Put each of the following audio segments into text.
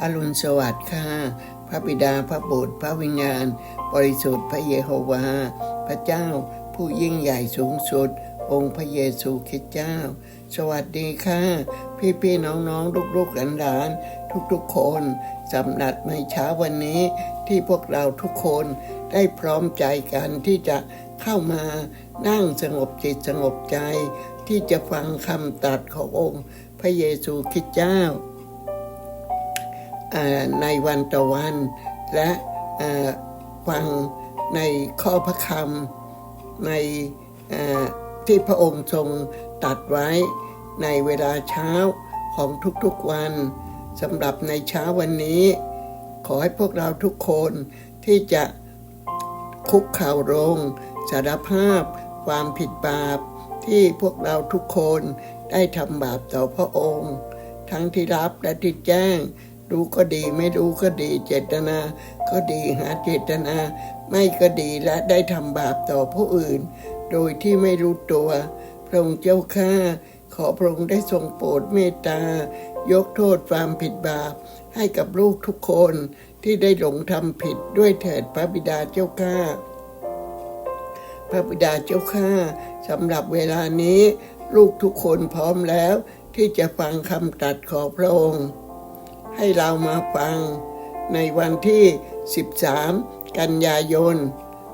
อรุณสวัสดิ์ค่ะ พระบิดาพระบุตรพระวิญญาณ บริสุทธิ์พระเยโฮวา พระเจ้าผู้ยิ่งใหญ่สูงสุด องค์พระเยซูคริสต์เจ้า สวัสดีค่ะ พี่พี่ๆน้องๆลูกๆหลานๆทุกๆคนสำหรับในเช้าวันนี้ที่พวกเราทุกคนได้พร้อมใจกันที่จะเข้ามานั่งสงบจิตสงบใจ ที่จะฟังคำตรัสขององค์ พระเยซูคริสต์เจ้า ในวันต่อวัน และอ่าฟังในข้อพระคำในที่พระองค์ทรงตัดไว้ในเวลาเช้าของทุกๆวันสำหรับในเช้าวันนี้ ขอให้พวกเราทุกคนที่จะคุกเข่าลงสารภาพความผิดบาปที่พวกเราทุกคนได้ทำบาปต่อพระองค์ ทั้งที่รับและที่แจ้ง รู้ก็ดีไม่รู้ก็ดีเจตนา ก็ดีหาเจตนา ไม่ก็ดีและได้ทำบาปต่อผู้อื่น โดยที่ไม่รู้ตัวพระองค์เจ้าข้าขอพระองค์ได้ทรงโปรดเมตตา ยกโทษความผิดบาป ให้กับลูกทุกคนที่ได้หลงทำผิดด้วยเถิดพระบิดาเจ้าข้าพระบิดาเจ้าข้าสำหรับเวลานี้ ลูกทุกคนพร้อมแล้ว ที่จะฟังคำตรัสของพระองค์ ให้เรามาฟัง ในวันที่ 13 กันยายน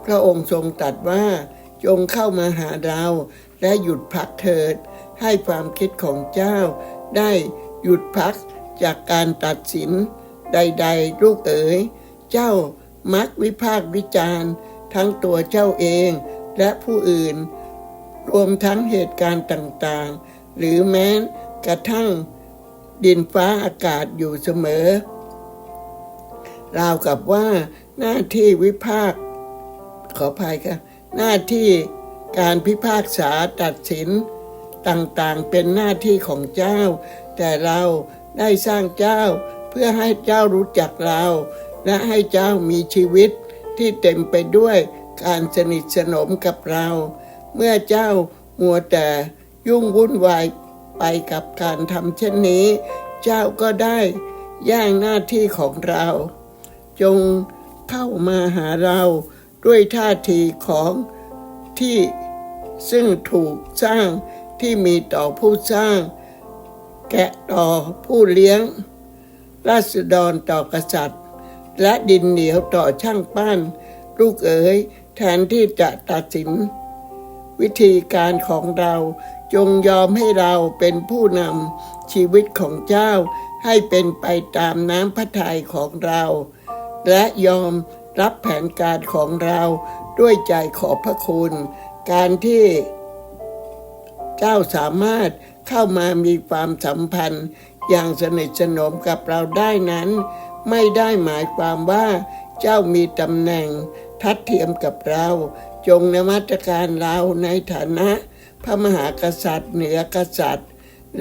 พระองค์ทรงตรัสว่า จงเข้ามาหาเรา และหยุดพักเถิด ให้ความคิดของเจ้า ได้หยุดพักจากการตัดสิน ใด ๆ ลูกเอ๋ย เจ้ามักวิพากวิจารณ์ทั้งตัวเจ้าเองและผู้อื่น รวมทั้งเหตุการณ์ต่างๆ หรือแม้กระทั่ง ดินฟ้าอากาศอยู่เสมอ ราวกับว่าหน้าที่วิพากษ์ขออภัยค่ะหน้าที่การพิพากษาตัดสินต่างๆเป็นหน้าที่ของเจ้า แต่เราได้สร้างเจ้าเพื่อให้เจ้ารู้จักเรา และให้เจ้ามีชีวิตที่เต็มไปด้วยการสนิทสนมกับเรา เมื่อเจ้ามัวแต่ยุ่งวุ่นวาย ไปกับการทำเช่นนี้ เจ้าก็ได้แย่งหน้าที่ของเรา จงเข้ามาหาเราด้วยท่าทีของที่ซึ่งถูกสร้างที่มีต่อผู้สร้าง แกะต่อผู้เลี้ยง ราษฎรต่อกษัตริย์ และดินเหนียวต่อช่างปั้น ลูกเอ๋ยแทนที่จะตัดสิน วิธีการของเราจงยอมให้เราเป็นผู้นำชีวิตของเจ้าให้เป็นไปตามน้ำพระทัยของเรา และยอมรับแผนการของเราด้วยใจขอบพระคุณ การที่เจ้าสามารถเข้ามามีความสัมพันธ์อย่างสนิทสนมกับเราได้นั้น ไม่ได้หมายความว่าเจ้ามีตำแหน่งทัดเทียมกับเรา จงนมัสการเราในฐานะ พระมหากษัตริย์เหนือกษัตริย์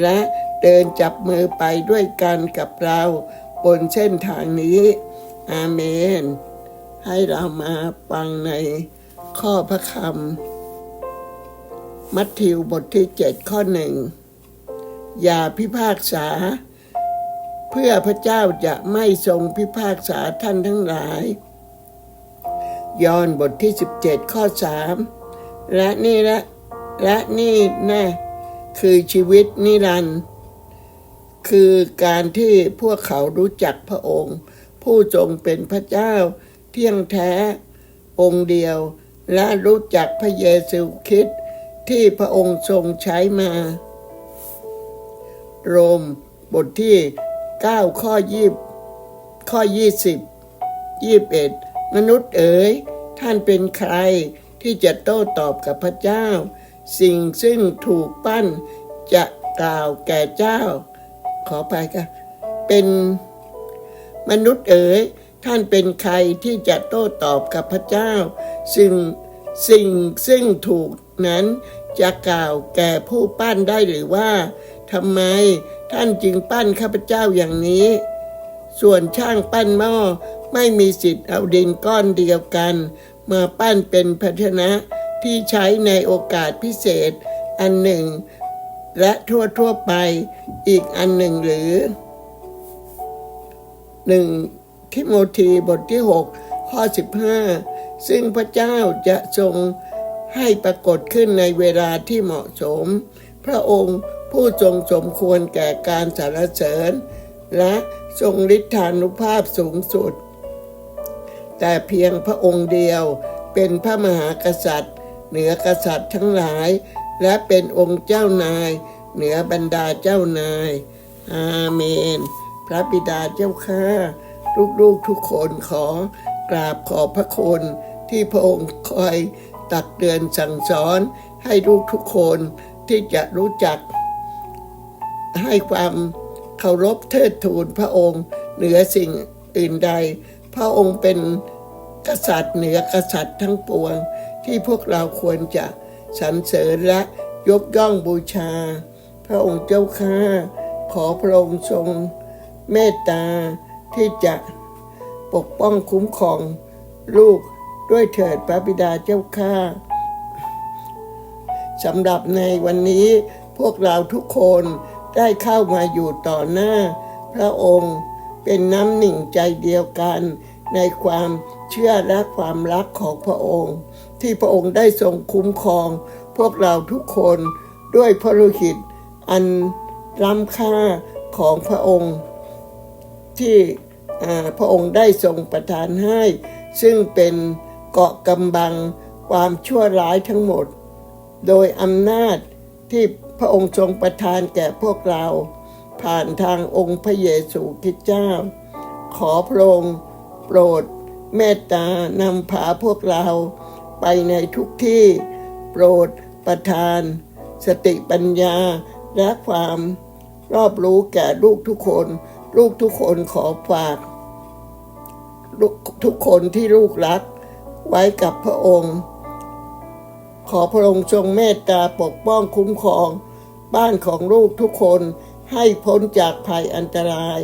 และเดินจับมือไปด้วยกันกับเราบนเส้นทางนี้ อาเมน ให้เรามาฟังในข้อพระคำมัทธิวบทที่เจ็ดข้อหนึ่งอย่าพิพากษา เพื่อพระเจ้าจะไม่ทรงพิพากษาท่านทั้งหลาย ยอห์นบทที่ 17 ข้อ 3 และนี่ละและนี่แน่คือชีวิตนิรันดร์คือการที่พวกเขารู้จักพระองค์ ผู้ทรงเป็นพระเจ้าเที่ยงแท้องค์เดียว และรู้จักพระเยซูคริสต์ที่พระองค์ทรงใช้มา โรมบทที่ 9 ข้อ 20 ข้อ 20 21 มนุษย์เอ๋ยท่านเป็นใครที่จะโต้ตอบกับพระเจ้า สิ่งซึ่งถูกปั้นจะกล่าวแก่เจ้า ขอไปค่ะเป็นมนุษย์เอ๋ยท่านเป็นใครที่จะโต้ตอบกับพระเจ้า ซึ่งสิ่งซึ่งถูกนั้นจะกล่าวแก่ผู้ปั้นได้หรือว่าทำไมท่านจึงปั้นข้าพเจ้าอย่างนี้ ส่วนช่างปั้นหม้อไม่มีสิทธิ์เอาดินก้อนเดียวกัน มาปั้นเป็นภาชนะที่ใช้ในโอกาสพิเศษ อันหนึ่ง และทั่วทั่วไปอีกอันหนึ่งหรือหนึ่งทิโมธีบทที่ 6 ข้อ 15 ซึ่งพระเจ้าจะทรงให้ปรากฏขึ้นในเวลาที่เหมาะสม พระองค์ผู้ทรงสมควรแก่การสรรเสริญ และทรงฤทธานุภาพสูงสุด แต่เพียงพระองค์เดียวเป็นพระมหากษัตริย์ เหนือกษัตริย์ทั้งหลาย และเป็นองค์เจ้านาย เหนือบรรดาเจ้านาย อาเมน พระบิดาเจ้าข้าลูกๆทุกคนขอกราบขอบพระคุณที่พระองค์คอยตักเตือนสั่งสอนให้ลูกทุกคนที่จะรู้จักให้ความ เคารพเทิดทูนพระองค์ เหนือสิ่งอื่นใด พระองค์เป็นกษัตริย์เหนือกษัตริย์ทั้งปวง ที่พวกเราควรจะสรรเสริญและยกย่องบูชา พระองค์เจ้าข้าขอพระองค์ทรงเมตตาที่จะปกป้องคุ้มครองลูกด้วยเถิดพระบิดาเจ้าข้าสำหรับในวันนี้พวกเราทุกคน ได้เข้ามาอยู่ต่อหน้า พระองค์เป็นน้ำหนึ่งใจเดียวกัน ในความเชื่อและความรักของพระองค์ ที่พระองค์ได้ทรงคุ้มครอง พวกเราทุกคนด้วยพระโลหิตอันล้ำค่าของพระองค์ ที่พระองค์ได้ทรงประทานให้ ซึ่งเป็นเกาะกำบังความชั่วร้ายทั้งหมด โดยอำนาจที่ พระองค์ทรงประทานแก่พวกเรา ผ่านทางองค์พระเยซูคริสต์เจ้า ขอพระองค์โปรดเมตตานำพาพวกเราไปในทุกที่ โปรดประทาน สติปัญญาและความรอบรู้แก่ลูกทุกคน ลูกทุกคนขอฝากลูกทุกคนที่ลูกรัก ไว้กับพระองค์ ขอพระองค์ทรงเมตตาปกป้องคุ้มครอง บ้านของลูกทุกคนให้พ้นจากภัยอันตราย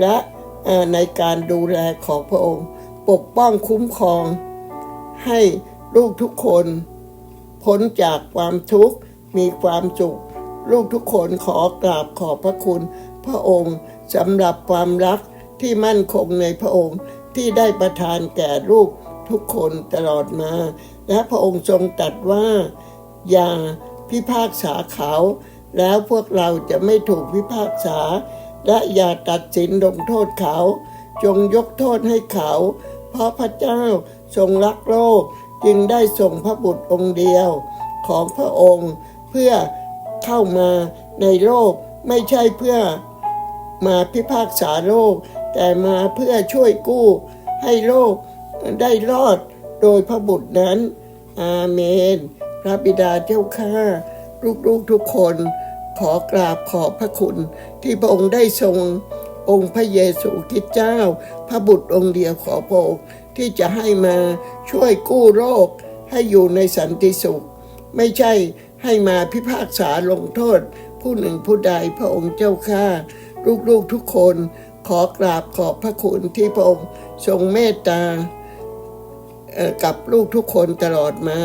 และในการดูแลของพระองค์ ปกป้องคุ้มครอง ให้ลูกทุกคน พ้นจากความทุกข์มีความสุข ลูกทุกคนขอกราบขอบพระคุณ พระองค์สำหรับความรักที่มั่นคงในพระองค์ที่ได้ประทานแก่ลูกทุกคนตลอดมา และพระองค์ทรงตัดว่า อย่า พิพากษาเขา แล้วพวกเราจะไม่ถูกพิพากษา และอย่าตัดสินลงโทษเขา จงยกโทษให้เขา เพราะพระเจ้าทรงรักโลกจึงได้ส่งพระบุตรองค์เดียวของพระองค์เพื่อเข้ามาในโลกไม่ใช่เพื่อมาพิพากษาโลก แต่มาเพื่อช่วยกู้ให้โลกได้รอดโดยพระบุตรนั้น อาเมน พระบิดาเจ้าข้าลูกๆทุกคนขอกราบขอบพระคุณที่พระองค์ได้ทรงองค์พระเยซูคริสต์เจ้า พระบุตรองค์เดียวขอพระองค์ที่จะให้มาช่วยกู้โลกให้อยู่ในสันติสุข ไม่ใช่ให้มาพิพากษาลงโทษ ผู้หนึ่งผู้ใดพระองค์เจ้าข้าลูกๆทุกคนขอกราบขอบพระคุณที่พระองค์ทรงเมตตาเอ่อกับลูกทุกคนตลอดมา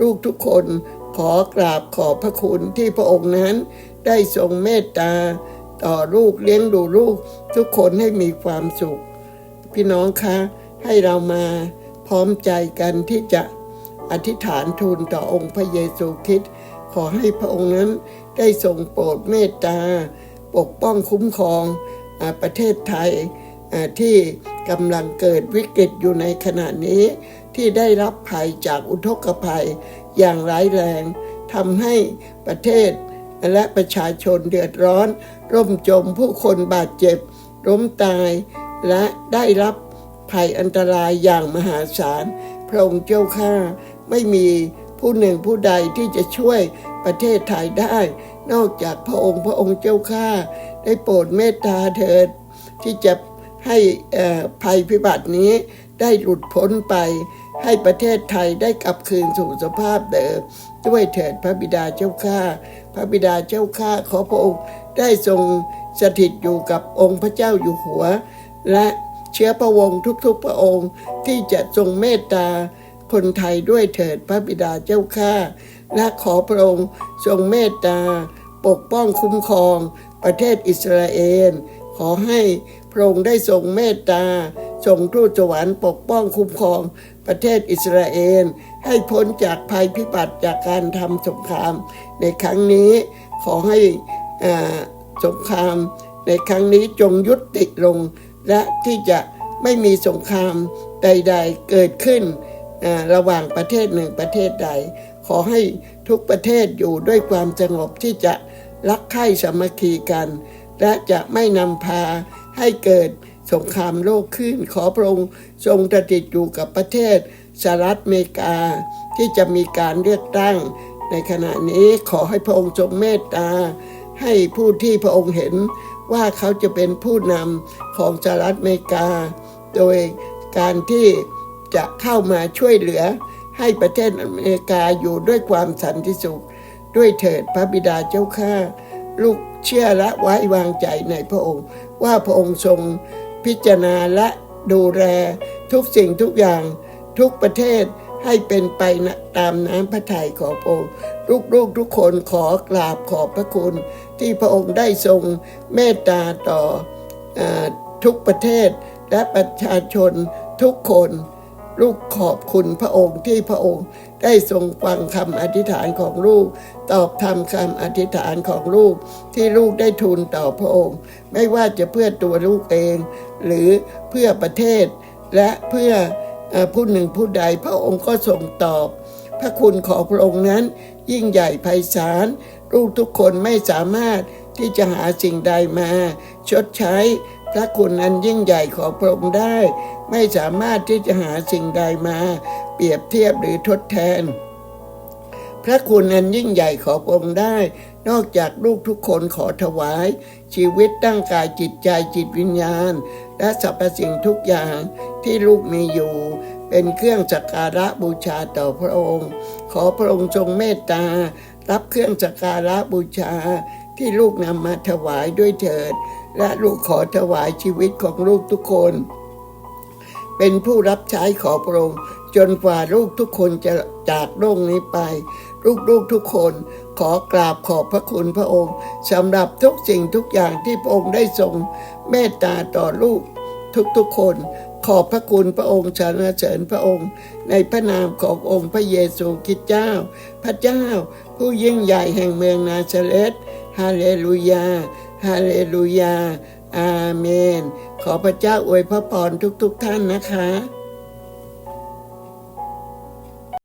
ลูกทุกคนขอกราบขอบพระคุณที่พระองค์นั้น ได้ทรงเมตตา ต่อลูกเลี้ยงดูลูกทุกคนให้มีความสุข พี่น้องคะให้เรามาพร้อมใจกันที่จะอธิษฐานทูลต่อองค์พระเยซูคริสต์ขอให้พระองค์นั้นได้ทรงโปรดเมตตา ปกป้องคุ้มครองอประเทศไทยที่กำลังเกิดวิกฤตอยู่ในขณะนี้ ที่ได้รับภัยจากอุทกภัยอย่างร้ายแรงทำให้ประเทศและประชาชนเดือดร้อน ร่มจมผู้คนบาดเจ็บล้มตาย และได้รับภัยอันตรายอย่างมหาศาล พระองค์เจ้าข้าไม่มีผู้หนึ่งผู้ใดที่จะช่วยประเทศไทยได้ นอกจากพระองค์พระองค์เจ้าข้าได้โปรดเมตตาเถิดที่จะให้อภัยพิบัตินี้ ได้หลุดพ้นไป ให้ประเทศไทยได้กลับคืนสู่สภาพเดิม ด้วยเถิดพระบิดาเจ้าข้าพระบิดาเจ้าข้าขอพระองค์ได้ทรงสถิตอยู่กับองค์พระเจ้าอยู่หัว และเชื้อพระวงศ์ทุกๆพระองค์ที่จะทรงเมตตาคนไทยด้วยเถิดพระบิดาเจ้าข้าและขอพระองค์ทรงเมตตา ปกป้องคุ้มครอง ประเทศอิสราเอลขอให้พระองค์ได้ทรงเมตตา ส่งทูตสวรรค์ปกป้องคุ้มครองประเทศอิสราเอล ให้พ้นจากภัยพิบัติจากการทำสงคราม ในครั้งนี้ขอให้อ่าสงคราม ในครั้งนี้จงยุติลง และที่จะไม่มีสงครามใด ๆ เกิดขึ้นระหว่างประเทศหนึ่งประเทศใด ขอให้ทุกประเทศอยู่ด้วยความสงบที่จะรักใคร่สามัคคีกัน และจะไม่นำพาให้เกิด สงครามโลกขึ้น ขอพระองค์ทรงสถิตอยู่กับประเทศสหรัฐอเมริกา ที่จะมีการเลือกตั้ง ในขณะนี้ขอให้พระองค์ทรงเมตตา ให้ผู้ที่พระองค์เห็นว่าเขาจะเป็นผู้นำของสหรัฐอเมริกา โดยการที่จะเข้ามาช่วยเหลือให้ประเทศอเมริกาอยู่ด้วยความสันติสุข ด้วยเถิดพระบิดาเจ้าข้าลูกเชื่อและไว้วางใจในพระองค์ ว่าพระองค์ทรง พิจารณาและดูแลทุกสิ่งทุกอย่างทุกประเทศให้เป็นไปนะตามน้ำพระทัยของพระองค์ลูกๆทุกคนขอกราบขอบพระคุณ ที่พระองค์ได้ทรงเมตตาต่ออทุกประเทศและประชาชนทุกคน ลูกขอบคุณพระองค์ที่พระองค์ได้ทรงฟังคำอธิษฐานของลูก ตอบทำคำอธิษฐานของลูก ที่ลูกได้ทูลต่อพระองค์ ไม่ว่าจะเพื่อตัวลูกเอง หรือเพื่อประเทศ และเพื่ออผู้หนึ่งผู้ใดพระองค์ก็ทรงตอบ พระคุณของพระองค์นั้น ยิ่งใหญ่ไพศาลลูกทุกคนไม่สามารถที่จะหาสิ่งใดมา ชดใช้ พระคุณอันยิ่งใหญ่ของพระองค์ได้ ไม่สามารถที่จะหาสิ่งใดมาเปรียบเทียบหรือทดแทน พระคุณอันยิ่งใหญ่ของพระองค์ได้ นอกจากลูกทุกคนขอถวาย ชีวิตตั้งกายจิตใจจิตวิญญาณ และสรรพสิ่งทุกอย่างที่ลูกมีอยู่ เป็นเครื่องสักการะบูชาต่อพระองค์ ขอพระองค์ทรงเมตตา รับเครื่องสักการะบูชาที่ลูกนำมาถวายด้วยเถิด และลูกขอถวายชีวิตของลูกทุกคน เป็นผู้รับใช้ขอพระองค์จนกว่าลูกทุกคนจะจากโลกนี้ไป ลูกๆทุกคนขอกราบขอบพระคุณพระองค์สำหรับทุกสิ่งทุกอย่างที่พระองค์ได้ทรงเมตตาต่อลูกทุกๆคน ขอบพระคุณพระองค์สรรเสริญพระองค์ ในพระนามขององค์พระเยซูคริสต์เจ้า พระเจ้า ผู้ยิ่งใหญ่แห่งเมืองนาซาเรตฮาเลลูยา ฮาเลลูยา อาเมน ขอพระเจ้าอวยพระพรทุกๆท่านนะคะ